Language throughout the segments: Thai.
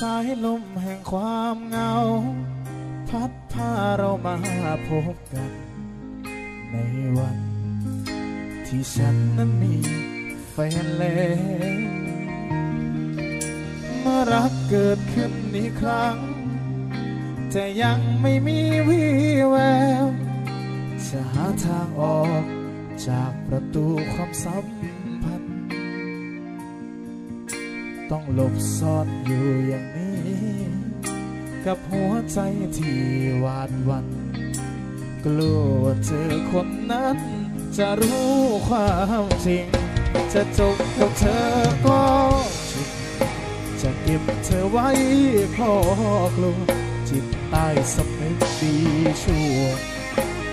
สายลมแห่งความเหงา พัดพาเรามาพบกัน ในวันที่ฉันนั้นมีแฟนแล้วเมื่อรักเกิดขึ้นอีกครั้งแต่ยังไม่มีวี่แวว จะหาทางออกจากประตูความสัมพันธ์ ต้องหลบซ่อนอยู่อย่างนี้ กับหัวใจที่หวาดวัน กลัวว่าเจอคนนั้น จะรู้ความจริง จะจบกับเธอก็จริง จะเก็บเธอไว้เพราะกลัวจิตใต้สำนึกดีชั่ว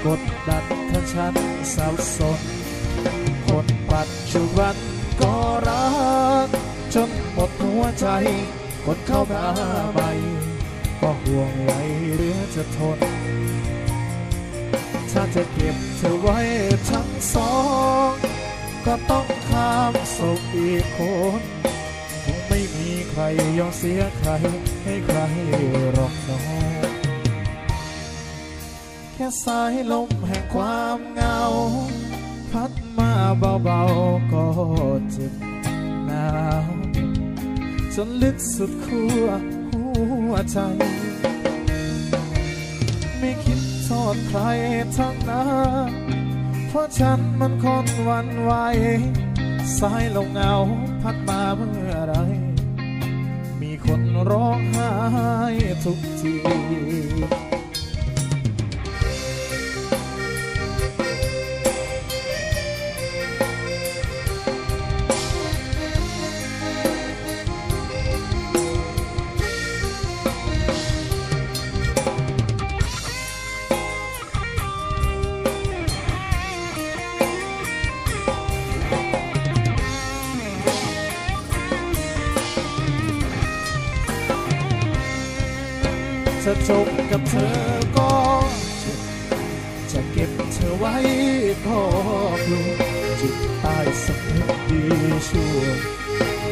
กดดันถ้าฉันสับสน คนปัจจุบัน ใจคนเข้ามาใหม่ก็ห่วงใยเหรือจะทน ถ้าจะเก็บเธอไว้ทั้งสอง ก็ต้องข้ามศพอีกคนคงไม่มีใครยอมเสียใคร ให้ใครหรอกน้องแค่สายลมแห่งความเหงา พัดมาเบาๆก็เจ็บ จนลึกสุดขั้วหัวใจ ไม่คิดโทษใครทั้งนั้นเพราะฉันมันคนวันไหวสายลงเงาพัดมาเมื่อไร มีคนร้องไห้ทุกที จะจบกับเธอก็จบจะเก็บเธอไว้พอกลัวจิตใต้สำนึกดีชั่ว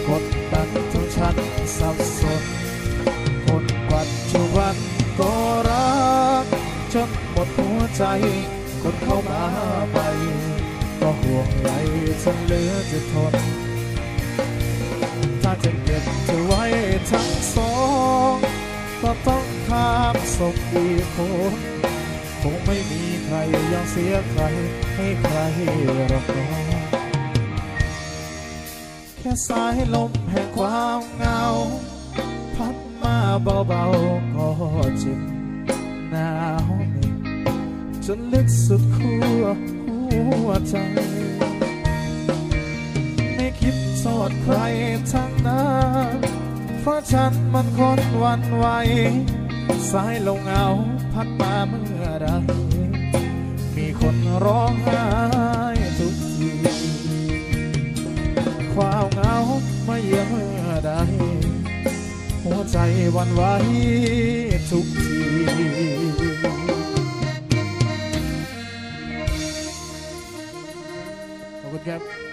กดดันจนฉันสับสนคนปัจจุบันก็รักจนหมดหัวใจคนเข้ามาใหม่ก็ห่วงใยจนเหลือจะทน ถ้าจะเก็บเธอไว้ทั้งสอง ข้ามศพอีกคนคงไม่มีใครยอมเสียใครให้ใครหรอกน้องแค่สายลมแห่งความเหงา พัดมาเบาๆก็เจ็บหนาวเหน็บจนลึกสุดขั้วหัวใจไม่คิดโทษใครทั้งนั้นเพราะฉันมันคนหวันไหว สายลงเอาพัดมาเมื่อใดมีคนร้องไห้ทุกทีความเหงาไมาเยือนเมื่อใดหัวใจวันไหวทุกทีคุณครับ